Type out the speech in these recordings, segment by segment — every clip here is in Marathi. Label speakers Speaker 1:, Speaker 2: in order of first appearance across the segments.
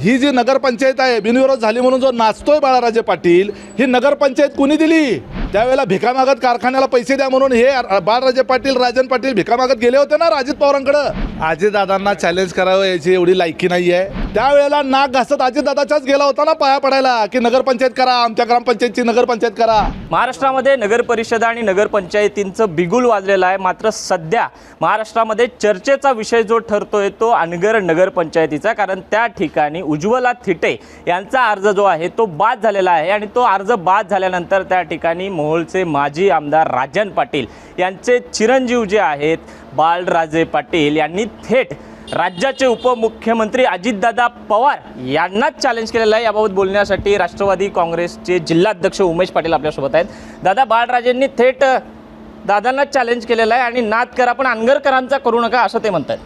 Speaker 1: ही जी नगरपंचायत आहे बिनविरोध झाली म्हणून जो नाचतोय बाळाराजे पाटील ही नगरपंचायत कुणी दिली? त्यावेळेला भिका मागत कारखान्याला पैसे द्या म्हणून हे बाळराजे पाटील राजन पाटील भिका मागत गेले होते ना अजित पवारांकडं? अजितदादांना चॅलेंज करावं याची एवढी लायकी नाही आहे त्यावेळेला नाक घासत अजितदादाच्याच गेला होता ना पाया पडायला की नगरपंचायत करा आमच्या ग्रामपंचायतची नगरपंचायत करा.
Speaker 2: महाराष्ट्रामध्ये नगर परिषदा आणि नगरपंचायतींचं बिगुल वाजलेलं आहे. मात्र सध्या महाराष्ट्रामध्ये चर्चेचा विषय जो ठरतोय तो अनगर नगरपंचायतीचा कारण त्या ठिकाणी उज्ज्वला थिटे यांचा अर्ज जो आहे तो बाद झालेला आहे. आणि तो अर्ज बाद झाल्यानंतर त्या ठिकाणी मोहोळचे माजी आमदार राजन पाटील यांचे चिरंजीव जे आहेत बाळराजे पाटील यांनी थेट राज्याचे उपमुख्यमंत्री अजितदादा पवार यांनाच चॅलेंज केलेलं आहे. याबाबत बोलण्यासाठी राष्ट्रवादी काँग्रेसचे जिल्हाध्यक्ष उमेश पाटील आपल्यासोबत आहेत. दादा बाळराजेंनी थेट दादांनाच चॅलेंज केलेलं आहे आणि नाद करा पण अनगरकरांचा करू नका असं ते म्हणतात.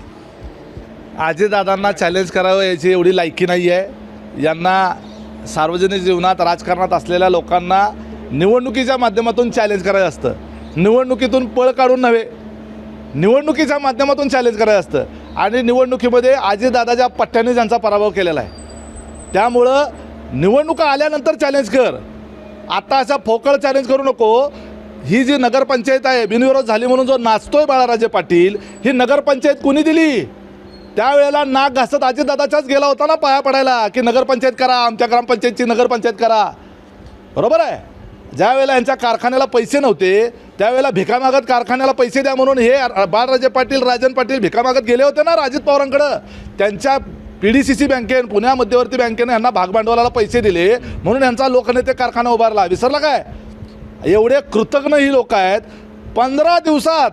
Speaker 1: अजितदादांना चॅलेंज करावं याची एवढी लायकी नाही आहे यांना सार्वजनिक जीवनात राजकारणात असलेल्या लोकांना निवडणुकीच्या माध्यमातून चॅलेंज करायचं असतं. निवडणुकीतून पळ काढून नव्हे निवडणुकीच्या माध्यमातून चॅलेंज करायचं असतं. आणि निवडणुकीमध्ये आजीदादाच्या पट्ट्याने ज्यांचा पराभव केलेला आहे. त्यामुळं निवडणुका आल्यानंतर चॅलेंज कर. आता अशा फोकळ चॅलेंज करू नको. ही जी नगरपंचायत आहे बिनविरोध झाली म्हणून जो नाचतोय बाळाराजे पाटील ही नगरपंचायत कुणी दिली? त्यावेळेला नाक घासत अजितदादाच्याच गेला होता ना पाया पडायला की नगरपंचायत करा आमच्या ग्रामपंचायतची नगरपंचायत करा. बरोबर आहे? ज्या वेळेला यांच्या कारखान्याला पैसे नव्हते त्यावेळेला भिकामागत कारखान्याला पैसे द्या म्हणून हे बाळराजे पाटील राजन पाटील भिकामागत गेले होते ना अजित पवारांकडं? त्यांच्या पी डी सी सी बँकेन पुण्या मध्यवर्ती बँकेने यांना भागभांडवलाला पैसे दिले म्हणून यांचा लोकनेते कारखाना उभारला. विसरला काय? एवढे कृतज्ञ ही लोक आहेत. पंधरा दिवसात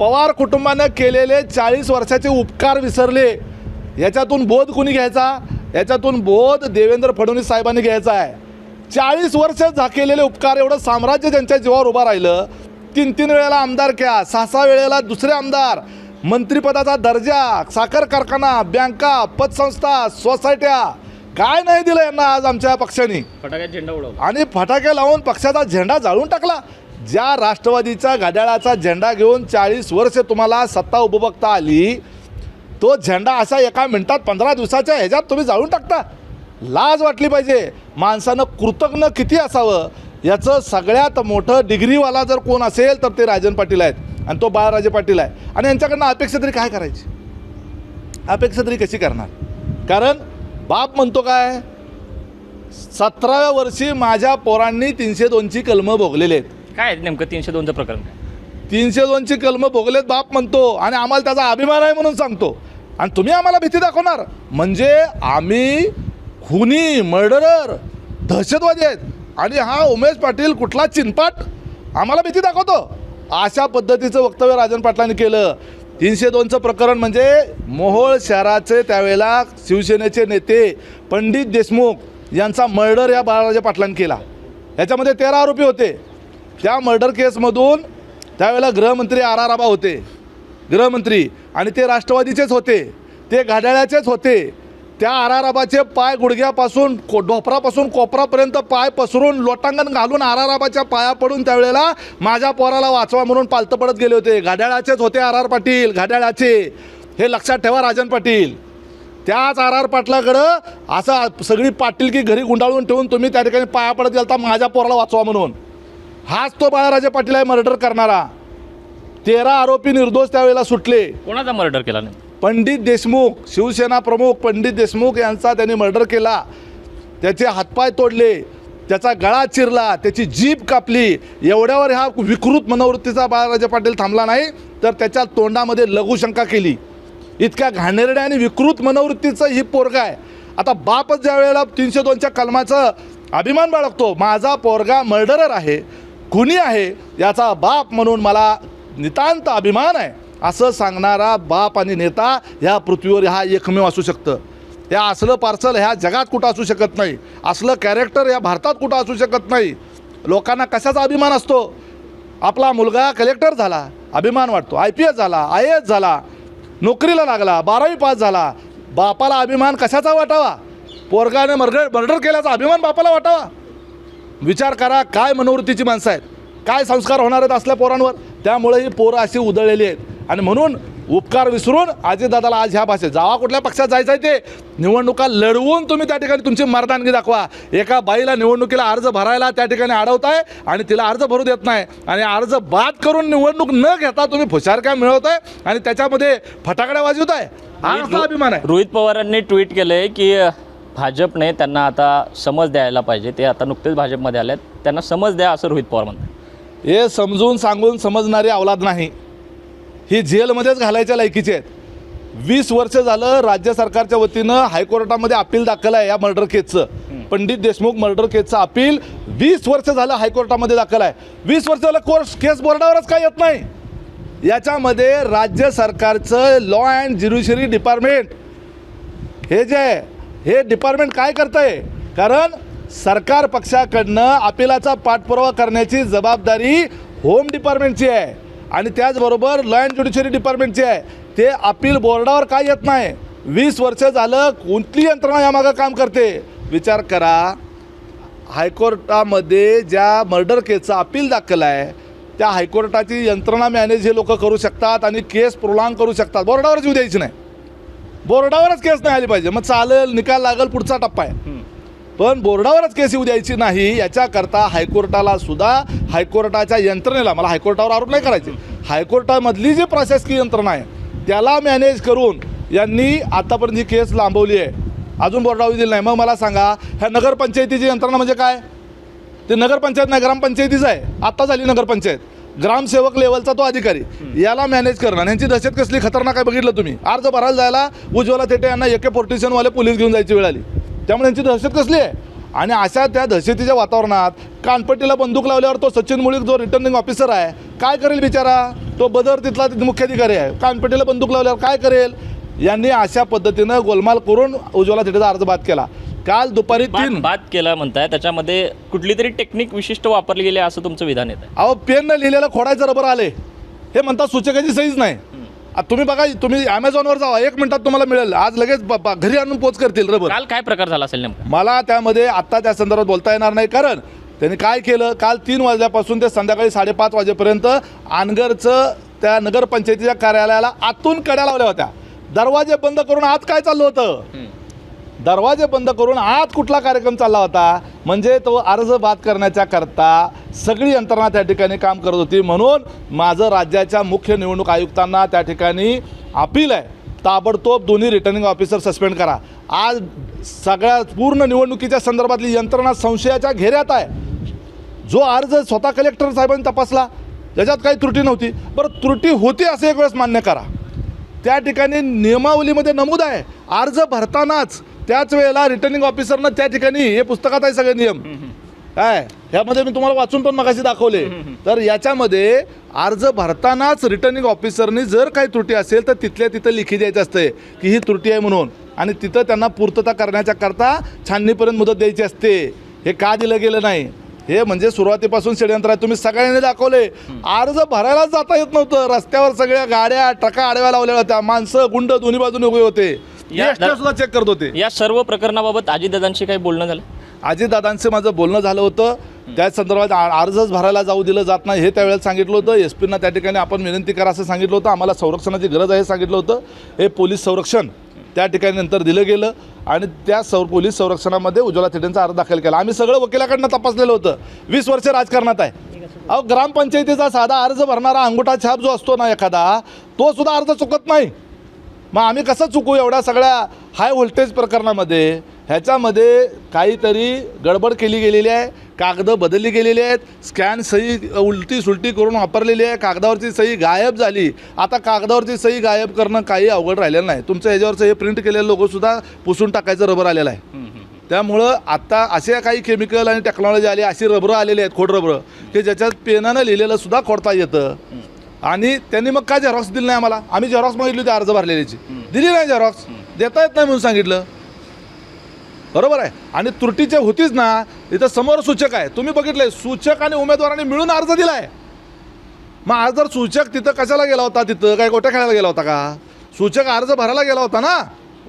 Speaker 1: पवार कुटुंबानं केलेले चाळीस वर्षाचे उपकार विसरले. याच्यातून बोध कुणी घ्यायचा? याच्यातून बोध देवेंद्र फडणवीस साहेबांनी घ्यायचा आहे. चाळीस वर्ष झा केलेले उपकार एवढं साम्राज्य ज्यांच्या जीवावर उभं राहिलं तीन तीन वेळेला आमदार क्या सहा सहा वेळेला दुसरे आमदार मंत्रिपदाचा दर्जा साखर कारखाना बँका पतसंस्था सोसायट्या काय नाही दिलं यांना आज आमच्या पक्षाने.
Speaker 2: फटाक्यात झेंडा उडवला.
Speaker 1: आणि फटाके लावून पक्षाचा झेंडा जाळून टाकला. ज्या राष्ट्रवादीचा घड्याळाचा झेंडा घेऊन चाळीस वर्ष तुम्हाला सत्ता उपभोगता आली तो झेंडा असा एका मिनिटात पंधरा दिवसाच्या ह्याच्यात तुम्ही जाळून टाकता. लाज वाटली पाहिजे. माणसानं कृतज्ञ किती असावं? याचं सगळ्यात मोठं डिग्रीवाला जर कोण असेल तर ते राजन पाटील आहेत. आणि तो बाळराजे पाटील आहे. आणि यांच्याकडनं अपेक्षा तरी काय करायची? अपेक्षा तरी कशी करणार? कारण बाप म्हणतो काय? सतराव्या वर्षी माझ्या पोरांनी तीनशे दोनची कलमं भोगलेली आहेत.
Speaker 2: काय नेमकं तीनशे दोनचं प्रकरण काय?
Speaker 1: तीनशे दोनची कलमं भोगलेत बाप म्हणतो. आणि आम्हाला त्याचा अभिमान आहे म्हणून सांगतो. आणि तुम्ही आम्हाला भीती दाखवणार. म्हणजे आम्ही खुनी मर्डरर दहशतवादी आहेत. आणि हा उमेश पाटील कुठला चिनपाट आम्हाला भीती दाखवतो. अशा पद्धतीचं वक्तव्य राजन पाटलांनी केलं. तीनशे दोनचं प्रकरण म्हणजे मोहोळ शहराचे त्यावेळेला शिवसेनेचे नेते पंडित देशमुख यांचा मर्डर या बाळाराजे पाटलांनी केला. याच्यामध्ये तेरा आरोपी होते. त्या मर्डर केसमधून त्यावेळेला गृहमंत्री आर आर आबा होते. गृहमंत्री आणि ते राष्ट्रवादीचेच होते. ते घाड्याळ्याचेच होते. त्या आराराबाचे पाय गुडघ्यापासून को ढोपरापासून कोपरापर्यंत पाय पसरून लोटांगण घालून आराराबाच्या पाया पडून त्यावेळेला माझ्या पोराला वाचवा म्हणून पालतं पडत गेले होते. घाड्याळाचेच होते आर आर पाटील घाड्याळाचे. हे लक्षात ठेवा राजन पाटील. त्याच आर आर पाटलाकडं असं सगळी पाटील की घरी गुंडाळून ठेवून तुम्ही त्या ठिकाणी पाया पडत गेलता माझ्या पोराला वाचवा म्हणून. हाच तो बाळाराजे पाटील आहे मर्डर करणारा. तेरा आरोपी निर्दोष त्यावेळेला सुटले.
Speaker 2: कोणाचा मर्डर केला नाही
Speaker 1: पंडित देशमुख शिवसेना प्रमुख पंडित देशमुख यांचा त्यांनी मर्डर केला. त्याचे हातपाय तोडले त्याचा गळा चिरला त्याची जीभ कापली. एवढ्यावर ह्या विकृत मनोवृत्तीचा बाळाराजे पाटील थांबला नाही तर त्याच्या तोंडामध्ये लघुशंका केली. इतक्या घाणेरड्या आणि विकृत मनोवृत्तीचं ही पोरगा आहे. आता बापच ज्या वेळेला तीनशे दोनच्या कलमाचं अभिमान बाळगतो माझा पोरगा मर्डरर आहे खुनी आहे याचा बाप म्हणून मला नितांत अभिमान आहे. असं सांगणारा बाप आणि नेता ह्या पृथ्वीवर हा एकमेव असू शकतं. या असलं पार्सल ह्या जगात कुठं असू शकत नाही. असलं कॅरेक्टर या भारतात कुठं असू शकत नाही. लोकांना कशाचा अभिमान असतो? आपला मुलगा कलेक्टर झाला अभिमान वाटतो. आय पी एस झाला आय ए एस झाला नोकरीला लागला बारावी पास झाला. बापाला अभिमान कशाचा वाटावा? पोरगाने मर्डर मर्डर केल्याचा अभिमान बापाला वाटावा? विचार करा काय मनोवृत्तीची माणसं आहेत. काय संस्कार होणार आहेत असल्या पोरांवर? त्यामुळे ही पोरं अशी उधळलेली आहेत. आणि म्हणून उपकार विसरून अजितदादाला आज ह्या भाषेत जावा कुठल्या पक्षात जायचं आहे ते? निवडणुका लढवून तुम्ही त्या ठिकाणी तुमची मर्दानगी दाखवा. एका बाईला निवडणुकीला अर्ज भरायला त्या ठिकाणी अडवताय आणि तिला अर्ज भरू देत नाही. आणि अर्ज बाद करून निवडणूक न घेता तुम्ही फुशारक्या मिळवताय आणि त्याच्यामध्ये फटाकड्या वाजवताय? हा असा अभिमान आहे.
Speaker 2: रोहित पवारांनी ट्विट केलंय की भाजपने त्यांना आता समज द्यायला पाहिजे. ते आता नुकतेच भाजपमध्ये आलेत. त्यांना समज द्या असं रोहित पवार म्हणतात.
Speaker 1: हे समजून सांगून समजणारी अवलाद नाही. ही जेलमध्येच घालायच्या लायकीची आहेत. वीस वर्ष झालं राज्य सरकारच्या वतीनं हायकोर्टामध्ये अपील दाखल आहे या मर्डर केसचं. पंडित देशमुख मर्डर केसचं अपील वीस वर्ष झालं हायकोर्टामध्ये दाखल आहे. वीस वर्ष झालं कोर्स केस बोर्डावरच काय येत नाही. याच्यामध्ये राज्य सरकारचं लॉ अँड ज्युडिशरी डिपार्टमेंट हे जे आहे हे डिपार्टमेंट काय करतं आहे कारण सरकार पक्षाकडनं अपिलाचा पाठपुरावा करण्याची जबाबदारी होम डिपार्टमेंटची आहे. आणि त्याचबरोबर लॉ अँड ज्युडिशरी डिपार्टमेंटची आहे ते अपील बोर्डावर काय येत नाही? वीस वर्ष झालं कोणती यंत्रणा यामागं काम करते? विचार करा. हायकोर्टामध्ये ज्या मर्डर केसचा अपील दाखल आहे त्या हायकोर्टाची यंत्रणा मॅनेज हे लोक करू शकतात आणि केस प्रोलांग करू शकतात. बोर्डावरच येऊ द्यायची नाही. बोर्डावरच केस नाही आली पाहिजे. मग चालेल निकाल लागेल पुढचा टप्पा आहे. पण बोर्डावरच केस येऊ द्यायची नाही याच्याकरता हायकोर्टाला सुद्धा हायकोर्टाच्या यंत्रणेला मला हायकोर्टावर आरोप नाही करायचे. हायकोर्टामधली जी प्रशासकीय यंत्रणा आहे त्याला मॅनेज करून यांनी आतापर्यंत ही केस लांबवली आहे. अजून बोर्डावर दिली नाही. मग मला सांगा ह्या नगरपंचायतीची यंत्रणा म्हणजे काय? ते नगरपंचायत नाही ग्रामपंचायतीच आहे. आत्ता झाली नगरपंचायत. ग्रामसेवक लेवलचा तो अधिकारी. याला मॅनेज करणं. यांची दहशत कसली? खतरनाक आहे बघितलं तुम्ही. अर्ज भरायला जायला उज्ज्वला थेटे यांना एके पोर्टिशनवाले पोलीस घेऊन जायची वेळ आली. त्यामुळे यांची दहशत कसली आहे? आणि अशा त्या दहशतीच्या वातावरणात कानपट्टीला बंदूक लावल्यावर तो सचिन मुळीक जो रिटर्निंग ऑफिसर आहे काय करेल बिचारा? तो बदर तिथला मुख्याधिकारी आहे. कानपट्टीला बंदूक लावल्यावर काय करेल? यांनी अशा पद्धतीनं गोलमाल करून उज्ज्वला थेटेचा अर्ज बाद केला. काल दुपारी तीन
Speaker 2: बाद केला म्हणताय. त्याच्यामध्ये कुठली तरी टेक्निक विशिष्ट वापरली गेली आहे असं तुमचं विधान येत आहे
Speaker 1: अहो पेननं लिहिलेलं खोडायचं रबर आले हे म्हणतात सूचकाची सहीच नाही. तुम्ही बघा तुम्ही ॲमेझॉनवर जावा. एक मिनिटात तुम्हाला मिळेल. आज लगेच ब- ब- घरी आणून पोच करतील रबर.
Speaker 2: काल काय प्रकार झाला असेल नेमका?
Speaker 1: मला त्यामध्ये आत्ता त्या संदर्भात बोलता येणार नाही कारण त्यांनी काय केलं? काल तीन वाजल्यापासून ते संध्याकाळी साडेपाच वाजेपर्यंत आनगरचं त्या नगरपंचायतीच्या कार्यालयाला आतून कड्या लावल्या होत्या. दरवाजे बंद करून आत काय चाललं होतं? दरवाजे बंद करून आत कुठला कार्यक्रम चालला होता? म्हणजे तो अर्ज बाद करण्याच्या करता सगळी यंत्रणा त्या ठिकाणी काम करत होती. म्हणून माझं राज्याच्या मुख्य निवडणूक आयुक्तांना त्या ठिकाणी अपील आहे ताबडतोब दोन्ही रिटर्निंग ऑफिसर सस्पेंड करा. आज सगळ्या पूर्ण निवडणुकीच्या संदर्भातली यंत्रणा संशयाच्या घेऱ्यात आहे. जो अर्ज स्वतः कलेक्टर साहेबांनी तपासला त्याच्यात काही त्रुटी नव्हती. बरं त्रुटी होती असं एक वेळेस मान्य करा. त्या ठिकाणी नियमावलीमध्ये नमूद आहे अर्ज भरतानाच त्याच वेळेला रिटर्निंग ऑफिसरनं त्या ठिकाणी हे पुस्तकात आहे सगळे नियम. काय? ह्यामध्ये मी तुम्हाला वाचून पण मगाशी दाखवले. तर याच्यामध्ये अर्ज भरतानाच रिटर्निंग ऑफिसरनी जर काही त्रुटी असेल तर तिथल्या तिथं लिखी द्यायचं असते की ही त्रुटी आहे म्हणून. आणि तिथं त्यांना पूर्तता करण्याच्या करता छाननीपर्यंत मुदत द्यायची असते. हे का दिलं गेलं नाही? हे म्हणजे सुरुवातीपासून षडयंत्र आहे. तुम्ही सगळ्यांनी दाखवले. अर्ज भरायलाच जाता येत नव्हतं. रस्त्यावर सगळ्या गाड्या ट्रका आडव्या लावल्या होत्या. माणसं गुंड दोन्ही बाजूने उभे होते.
Speaker 2: या-
Speaker 1: सुद्धा चेक करत होते.
Speaker 2: या सर्व प्रकरणाबाबत अजितदादांशी काही बोलणं झालं?
Speaker 1: अजितदादांचं माझं बोलणं झालं होतं. त्याच संदर्भात आ- अर्जच भरायला जाऊ दिलं जात नाही हे त्यावेळेला सांगितलं होतं. एस पींना त्या ठिकाणी आपण विनंती करा असं सांगितलं होतं. आम्हाला संरक्षणाची गरज आहे हे सांगितलं होतं. हे पोलीस संरक्षण त्या ठिकाणी नंतर दिलं गेलं आणि त्या सौ पोलीस संरक्षणामध्ये उज्ज्वला थेटेंचा अर्ज दाखल केला. आम्ही सगळं वकिलाकडनं तपासलेलं होतं. वीस वर्ष राजकारणात आहे. अहो ग्रामपंचायतीचा साधा अर्ज भरणारा अंगुठा छाप जो असतो ना एखादा तो सुद्धा अर्ज चुकत नाही. मग आम्ही कसं चुकू एवढ्या सगळ्या हाय व्होल्टेज प्रकरणामध्ये? ह्याच्यामध्ये काहीतरी गडबड केली गेलेली आहे. कागदं बदलली गेलेली आहेत. स्कॅन सही उलटी सुलटी करून वापरलेली आहे. कागदावरची सही गायब झाली. आता कागदावरची सही गायब करणं काही अवघड राहिलेलं नाही. तुमचं ह्याच्यावरचं हे प्रिंट केलेलं लोकंसुद्धा पुसून टाकायचं रबर आलेलं आहे. त्यामुळं आता असे काही केमिकल आणि टेक्नॉलॉजी आली अशी रबरं आलेली आहेत खोड रबरं की ज्याच्यात पेनानं लिहिलेलं सुद्धा खोडता येतं. आणि त्यांनी मग काय झेरॉक्स दिली नाही आम्हाला? आम्ही झेरॉक्स मागितली होती अर्ज भरलेल्याची. दिली नाही झेरॉक्स देता येत नाही म्हणून सांगितलं. बरोबर आहे. आणि त्रुटीचे होतीच ना इथं समोर सूचक आहे. तुम्ही बघितलंय सूचक आणि उमेदवारांनी मिळून अर्ज दिलाय. मग आज जर सूचक तिथं कशाला गेला होता तिथं? काय गोट्या खेळायला गेला होता का? सूचक अर्ज भरायला गेला होता ना?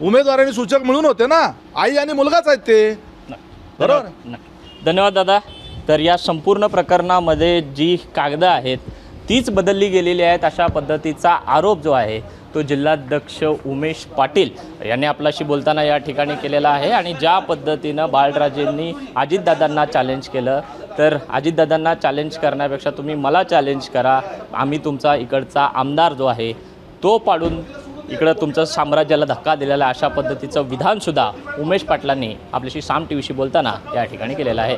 Speaker 1: उमेदवार आणि सूचक मिळून होते ना? आई आणि मुलगाच आहेत ते. बरोबर.
Speaker 2: धन्यवाद दादा. तर या संपूर्ण प्रकरणामध्ये जी कागदं आहेत तीच बदलली गेलेली आहेत अशा पद्धतीचा आरोप जो आहे तो जिल्हाध्यक्ष उमेश पाटील यांनी आपल्याशी बोलताना या ठिकाणी केलेला आहे. आणि ज्या पद्धतीनं बाळराजेंनी अजितदादांना चॅलेंज केलं तर अजितदादांना चॅलेंज करण्यापेक्षा तुम्ही मला चॅलेंज करा. आम्ही तुमचा इकडचा आमदार जो आहे तो पाडून इकडं तुमचं साम्राज्याला धक्का दिलेला आहे. अशा पद्धतीचं विधानसुद्धा उमेश पाटलांनी आपल्याशी साम टी व्हीशी बोलताना या ठिकाणी केलेलं आहे.